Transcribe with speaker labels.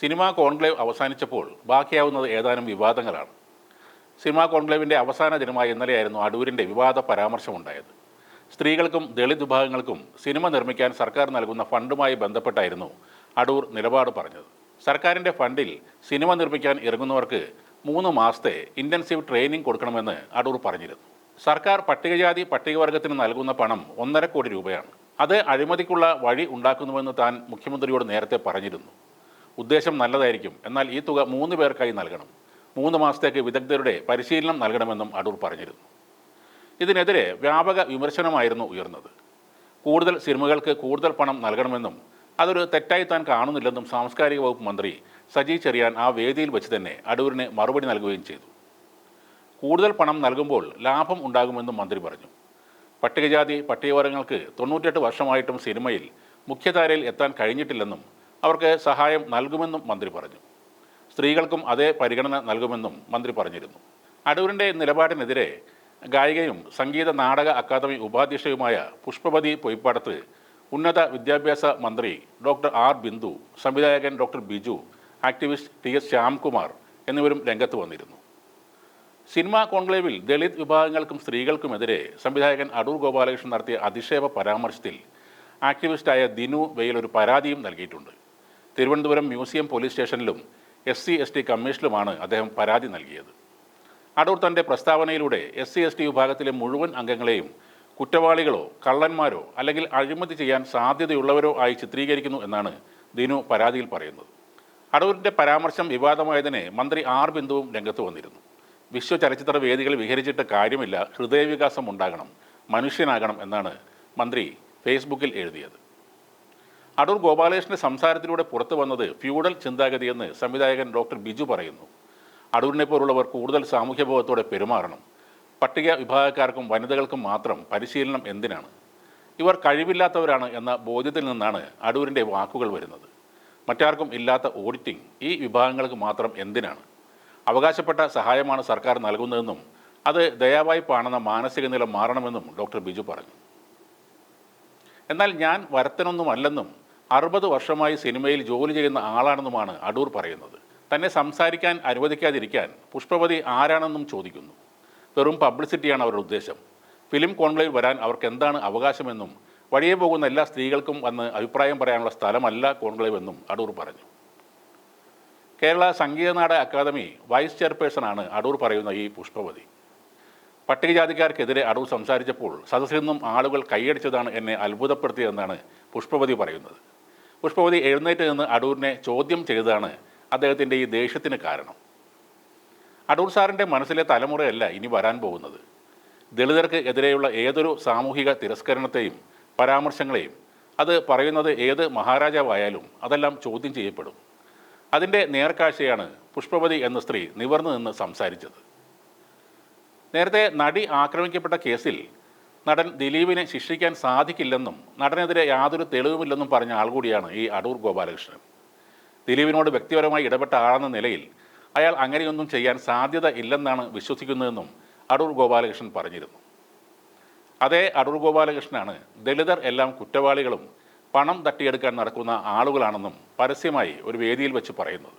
Speaker 1: Cinema conclave അവസാനിച്ചപ്പോൾ ബാക്കിയാവുന്നത് ഏതാനും വിവാദങ്ങളാണ്. Cinema കോൺക്ലേവിന്റെ അവസാന ദിനമായ ഇന്നലെയായിരുന്നു അടൂരിന്റെ വിവാദ പരാമർശമുണ്ടായത്. സ്ത്രീകൾക്കും ദളിത് വിഭാഗങ്ങൾക്കും സിനിമ നിർമ്മിക്കാൻ സർക്കാർ നൽകുന്ന ഫണ്ടുമായി ബന്ധപ്പെട്ടായിരുന്നു അടൂർ നിലപാട് പറഞ്ഞത്. സർക്കാരിന്റെ ഫണ്ടിൽ സിനിമ നിർമ്മിക്കാൻ ഇറങ്ങുന്നവർക്ക് മൂന്ന് മാസത്തെ ഇന്റൻസീവ് ട്രെയിനിങ് കൊടുക്കണമെന്ന് അടൂർ പറഞ്ഞിരുന്നു. സർക്കാർ പട്ടികജാതി പട്ടികവർഗത്തിന് നൽകുന്ന പണം ഒന്നര കോടി രൂപയാണ്. അത് അഴിമതിക്കുള്ള വഴി ഉണ്ടാക്കുന്നുവെന്ന് താൻ മുഖ്യമന്ത്രിയോട് നേരത്തെ പറഞ്ഞിരുന്നു. ഉദ്ദേശം നല്ലതായിരിക്കും. എന്നാൽ ഈ തുക മൂന്ന് പേർക്കായി നൽകണം. മൂന്ന് മാസത്തേക്ക് വിദഗ്ധരുടെ പരിശീലനം നൽകണമെന്നും അടൂർ പറഞ്ഞിരുന്നു. ഇതിനെതിരെ വ്യാപക വിമർശനമായിരുന്നു ഉയർന്നത്. കൂടുതൽ സിനിമകൾക്ക് കൂടുതൽ പണം നൽകണമെന്നും അതൊരു തെറ്റായി താൻ കാണുന്നില്ലെന്നും സാംസ്കാരിക വകുപ്പ് മന്ത്രി സജി ചെറിയാൻ ആ വേദിയിൽ വെച്ച് തന്നെ അടൂരിന് മറുപടി നൽകുകയും ചെയ്തു. കൂടുതൽ പണം നൽകുമ്പോൾ ലാഭം ഉണ്ടാകുമെന്നും മന്ത്രി പറഞ്ഞു. പട്ടികജാതി പട്ടികവർഗങ്ങൾക്ക് തൊണ്ണൂറ്റെട്ട് വർഷമായിട്ടും സിനിമയിൽ മുഖ്യധാരയിൽ എത്താൻ കഴിഞ്ഞിട്ടില്ലെന്നും അവർക്ക് സഹായം നൽകുമെന്നും മന്ത്രി പറഞ്ഞു. സ്ത്രീകൾക്കും അതേ പരിഗണന നൽകുമെന്നും മന്ത്രി പറഞ്ഞിരുന്നു. അടൂരിന്റെ നിലപാടിനെതിരെ ഗായികയും സംഗീത നാടക അക്കാദമി ഉപാധ്യക്ഷയുമായ പുഷ്പവതി പൊയ്പ്പാടത്ത് ഉന്നത വിദ്യാഭ്യാസ മന്ത്രി ഡോക്ടർ ആർ ബിന്ദു സംവിധായകൻ doctor Biju activist T S Shyamkumar എന്നിവരും രംഗത്ത് വന്നിരുന്നു. സിനിമാ കോൺക്ലേവിൽ ദളിത് വിഭാഗങ്ങൾക്കും സ്ത്രീകൾക്കുമെതിരെ സംവിധായകൻ അടൂർ ഗോപാലകൃഷ്ണൻ നടത്തിയ അധിക്ഷേപ പരാമർശത്തിൽ ആക്ടിവിസ്റ്റായ ദിനു വെയിൽ ഒരു പരാതിയും നൽകിയിട്ടുണ്ട്. തിരുവനന്തപുരം മ്യൂസിയം പോലീസ് സ്റ്റേഷനിലും എസ് സി എസ് ടി കമ്മീഷനിലുമാണ് അദ്ദേഹം പരാതി നൽകിയത്. അടൂർ തന്റെ പ്രസ്താവനയിലൂടെ എസ് സി എസ് ടി വിഭാഗത്തിലെ മുഴുവൻ അംഗങ്ങളെയും കുറ്റവാളികളോ കള്ളന്മാരോ അല്ലെങ്കിൽ അഴിമതി ചെയ്യാൻ സാധ്യതയുള്ളവരോ ആയി ചിത്രീകരിക്കുന്നു എന്നാണ് ദിനു പരാതിയിൽ പറയുന്നത്. അടൂരിന്റെ പരാമർശം വിവാദമായതിനെ മന്ത്രി ആർ ബിന്ദുവും രംഗത്ത് വന്നിരുന്നു. വിശ്വ ചലച്ചിത്ര വേദികൾ വിഹരിച്ചിട്ട് കാര്യമില്ല ഹൃദയവികാസം ഉണ്ടാകണം മനുഷ്യനാകണം എന്നാണ് മന്ത്രി ഫേസ്ബുക്കിൽ എഴുതിയത്. അടൂർ ഗോപാലകൃഷ്ണന്റെ സംസാരത്തിലൂടെ പുറത്തു വന്നത് ഫ്യൂഡൽ ചിന്താഗതിയെന്ന് സംവിധായകൻ ഡോക്ടർ ബിജു പറയുന്നു. അടൂരിനെ പോലുള്ളവർ കൂടുതൽ സാമൂഹ്യബോധത്തോടെ പെരുമാറണം. പട്ടിക വിഭാഗക്കാർക്കും വനിതകൾക്കും മാത്രം പരിശീലനം എന്തിനാണ്? ഇവർ കഴിവില്ലാത്തവരാണ് എന്ന ബോധ്യത്തിൽ നിന്നാണ് അടൂരിന്റെ വാക്കുകൾ വരുന്നത്. മറ്റാർക്കും ഇല്ലാത്ത ഓഡിറ്റിംഗ് ഈ വിഭാഗങ്ങൾക്ക് മാത്രം എന്തിനാണ്? അവകാശപ്പെട്ട സഹായമാണ് സർക്കാർ നൽകുന്നതെന്നും അത് ദയാവായ്പാണെന്ന മാനസിക നില മാറണമെന്നും ഡോക്ടർ ബിജു പറഞ്ഞു. എന്നാൽ ഞാൻ വരത്തനൊന്നുമല്ലെന്നും അറുപത് വർഷമായി സിനിമയിൽ ജോലി ചെയ്യുന്ന ആളാണെന്നുമാണ് അടൂർ പറയുന്നത്. തന്നെ സംസാരിക്കാൻ അനുവദിക്കാതിരിക്കാൻ പുഷ്പവതി ആരാണെന്നും ചോദിക്കുന്നു. വെറും പബ്ലിസിറ്റിയാണ് അവരുടെ ഉദ്ദേശം. ഫിലിം കോൺക്ലേവ് വരാൻ അവർക്ക് എന്താണ് അവകാശമെന്നും വഴിയെ പോകുന്ന എല്ലാ സ്ത്രീകൾക്കും വന്ന് അഭിപ്രായം പറയാനുള്ള സ്ഥലമല്ല കോൺക്ലേവ് എന്നും അടൂർ പറഞ്ഞു. Kerala Sangeetha Nataka academy vice chairperson ആണ് അടൂർ പറയുന്ന ഈ പുഷ്പവതി. പട്ടികജാതിക്കാർക്കെതിരെ അടൂർ സംസാരിച്ചപ്പോൾ സദസ്സിൽ നിന്നും ആളുകൾ കൈയടിച്ചതാണ് എന്നെ അത്ഭുതപ്പെടുത്തിയതെന്നാണ് പുഷ്പവതി പറയുന്നത്. പുഷ്പവതി എഴുന്നേറ്റ് നിന്ന് അടൂരിനെ ചോദ്യം ചെയ്തതാണ് അദ്ദേഹത്തിന്റെ ഈ ദേഷ്യത്തിന് കാരണം. അടൂർ സാറിന്റെ മനസ്സിലെ തലമുറയല്ല ഇനി വരാൻ പോകുന്നത്. ദളിതർക്ക് എതിരെയുള്ള ഏതൊരു സാമൂഹിക തിരസ്കരണത്തെയും പരാമർശങ്ങളെയും അത് പറയുന്നത് ഏത് മഹാരാജാവായാലും അതെല്ലാം ചോദ്യം ചെയ്യപ്പെടും. അതിന്റെ നേർക്കാഴ്ചയാണ് പുഷ്പവതി എന്ന സ്ത്രീ നിവർന്നു നിന്ന് സംസാരിച്ചത്. നേരത്തെ നടി ആക്രമിക്കപ്പെട്ട കേസിൽ നടൻ ദിലീപിനെ ശിക്ഷിക്കാൻ സാധിക്കില്ലെന്നും നടനെതിരെ യാതൊരു തെളിവുമില്ലെന്നും പറഞ്ഞ ആൾ കൂടിയാണ് ഈ അടൂർ ഗോപാലകൃഷ്ണൻ. ദിലീപിനോട് വ്യക്തിപരമായി ഇടപെട്ട ആളെന്ന നിലയിൽ അയാൾ അങ്ങനെയൊന്നും ചെയ്യാൻ സാധ്യത ഇല്ലെന്നാണ് വിശ്വസിക്കുന്നതെന്നും അടൂർ ഗോപാലകൃഷ്ണൻ പറഞ്ഞിരുന്നു. അതേ അടൂർ ഗോപാലകൃഷ്ണനാണ് ദളിതർ എല്ലാം കുറ്റവാളികളും പണം തട്ടിയെടുക്കാൻ നടക്കുന്ന ആളുകളാണെന്നും പരസ്യമായി ഒരു വേദിയിൽ വെച്ച് പറയുന്നത്.